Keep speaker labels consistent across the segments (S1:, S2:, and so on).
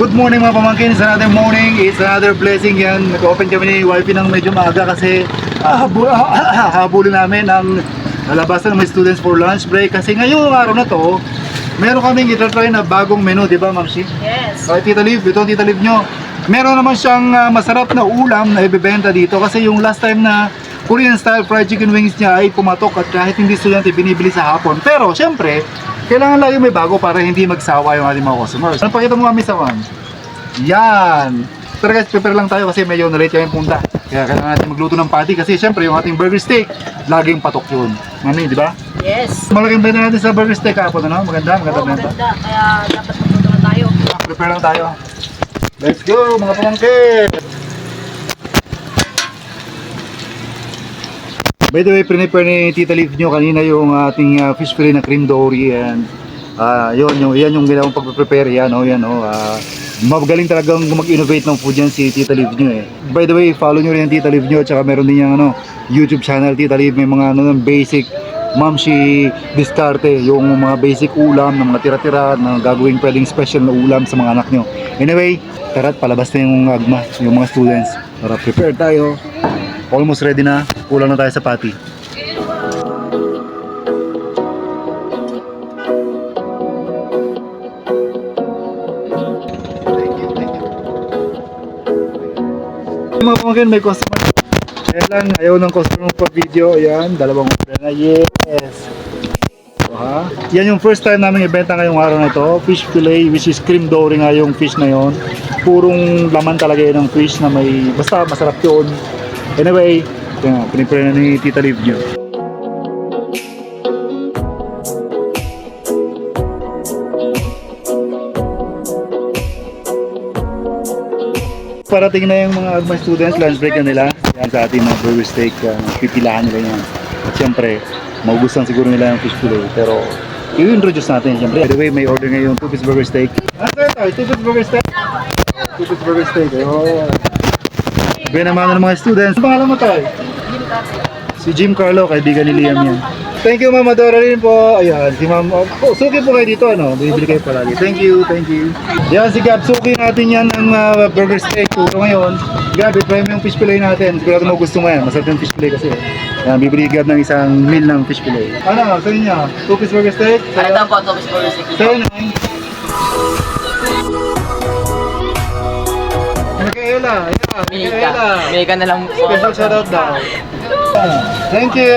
S1: Good morning mga pamangkin, it's another morning, it's another blessing yan. Nag-open kami ni wifey ng medyo maaga kasi ah, habu- ah, habulin namin ang nalabasan ng mga students for lunch break. Kasi ngayong araw na to, meron kaming itatry na bagong menu, di ba Ma'am Shi?
S2: Yes.
S1: Kaya Tita Liv, ito ang Tita Liv nyo. Meron naman siyang ah, masarap na ulam na ibebenta dito kasi yung last time na Korean style fried chicken wings niya ay pumatok at kahit hindi estudyante binibili sa hapon. Pero syempre, kailangan lagi may bago para hindi magsawa yung ating mga customers. Ano pakita mo kami sa one? Yan! Pero guys, prepare lang tayo kasi medyo na-late kami punta. Kaya kailangan natin magluto ng patty kasi syempre yung ating burger steak, laging patok yun. Mami, di ba?
S2: Yes.
S1: Malaking benta natin sa burger steak kapon, ano? Maganda, maganda
S2: Oo,
S1: benta.
S2: maganda. Kaya dapat magpunta na tayo.
S1: Prepare lang tayo. Let's go, mga pamangkin! By the way, prepare ni Tita Liv nyo kanina yung ating uh, fish fillet na cream dory and ah yun, yung, yan yung ginawang pag-prepare yan, oh, yan, oh. ah magaling talagang mag-innovate ng food yan si Tita Liv nyo eh. By the way, follow nyo rin yung Tita Liv nyo at saka meron din yung ano, YouTube channel Tita Liv, may mga ano, basic Mamshi Discarte, yung mga basic ulam ng mga tira-tira na gagawing pwedeng special na ulam sa mga anak nyo. Anyway, tara't palabas na yung agma, yung mga students. Para prepare tayo. Almost ready na. Kulang na tayo sa you. Mga pamangkin, may customer. Kaya lang, ayaw ng customer pa video. Ayan, dalawang order na. Yes! So, ha? Yan yung first time namin ibenta ngayong araw na ito. Fish fillet, which is cream dory nga yung fish na yon. Purong laman talaga yun ng fish na may, basta masarap yun. Anyway, yan, pinipray na ni Tita Liv nyo. Parating na yung mga Agma students, lunch break na nila. Yan sa ating mga burger steak, uh, pipilahan nila yan. At syempre, magugustuhan siguro nila yung fish fillet. Pero, i-introduce natin syempre. By the way, may order ngayon, 2-piece burger steak. Ah, sir, tayo, 2-piece burger steak? 2-piece burger steak, oh. Binamano ng mga students. Ano pangalan mo tayo? Si Jim Carlo, kaibigan ni Liam yan. Thank you, Ma'am Adora rin po. Ayan, si Ma'am... Oh, suki po kayo dito, ano? Bibili kayo palagi. Thank you, thank you. Yan, si Gab, suki natin yan ng uh, burger steak. Puro ngayon. Gab, try mo yung fish fillet natin. Sigurado mo gusto mo yan. Masarap yung fish fillet kasi. Yan, bibili Gab ng isang meal ng fish fillet. Ano, sa inyo? Two-piece burger steak?
S2: Ano daw po, Thomas Policy?
S1: Sa'yo na Micaela, ayan, Micaela.
S2: Mika na lang po.
S1: Special shoutout daw. Thank you.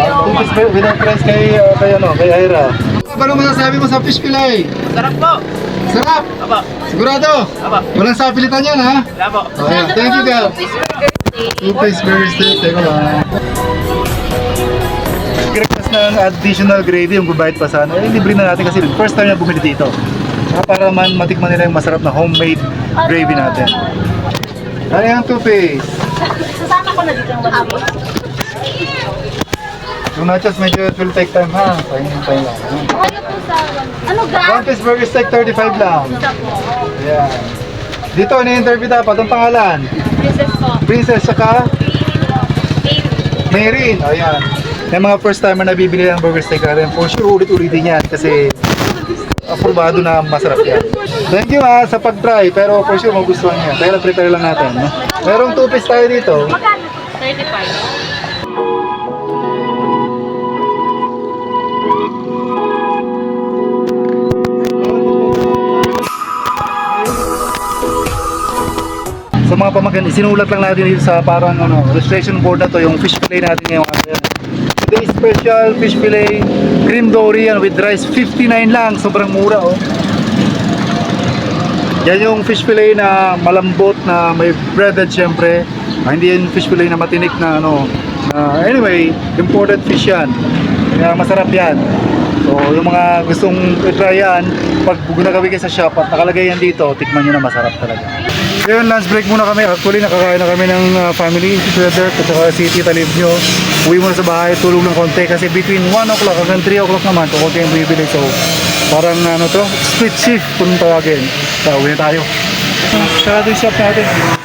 S1: Tupis ba without price kay uh, kay ano, kay Ira. Ano masasabi mo sa fish fillet?
S2: Sarap po.
S1: Sarap.
S2: Aba,
S1: Sigurado.
S2: aba.
S1: Walang sapilitan yan ha.
S2: Wala po.
S1: Oh, yeah. Thank you, Gab. Two piece burger steak. Teka lang. Request ng additional gravy yung gubayad pa sana. Eh, libre na natin kasi first time na bumili dito. Ah, Para man matikman nila yung masarap na homemade gravy natin. Ano yung piece?
S2: Sasama ko na dito ang wala
S1: Yung nachos medyo it will take time ha. Tayo tayo lang.
S3: Ano ga?
S1: One piece burger steak 35 lang. Ayan. Dito, ni-interview dapat. Ang pangalan?
S3: Princess ko.
S1: Princess, saka
S3: Baby.
S1: Mayreen. Ayan. Yung mga first timer na bibili ng burger steak natin, for sure ulit-ulitin yan kasi aprobado na masarap yan. Thank you ha sa pag-try, pero for sure magustuhan niya. Kaya prepare lang natin. No? Merong 2 piece tayo dito.
S3: Magkano? 35.
S1: Sa mga pamagyan, isinulat lang natin dito sa parang ano, registration board na to, yung fish fillet natin ngayong araw. Today special fish fillet, cream dory yan with rice, 59 lang, sobrang mura oh. Yan yung fish fillet na malambot na may breaded syempre. Ah, hindi yung fish fillet na matinik na ano. Na, anyway, imported fish yan. Kaya masarap yan. So, yung mga gustong i-try yan, pag gunagawi kayo sa shop at nakalagay yan dito, tikman nyo na masarap talaga. Ngayon, lunch break muna kami. Actually, nakakain na kami ng uh, family, si Twitter, at saka si Tita Liv nyo. Uwi muna sa bahay, tulog ng konti kasi between 1 o'clock hanggang 3 o'clock naman, kung konti yung bibili. So, parang ano to, split shift kung tawagin. So, uwi na tayo. Sarado yung shop natin.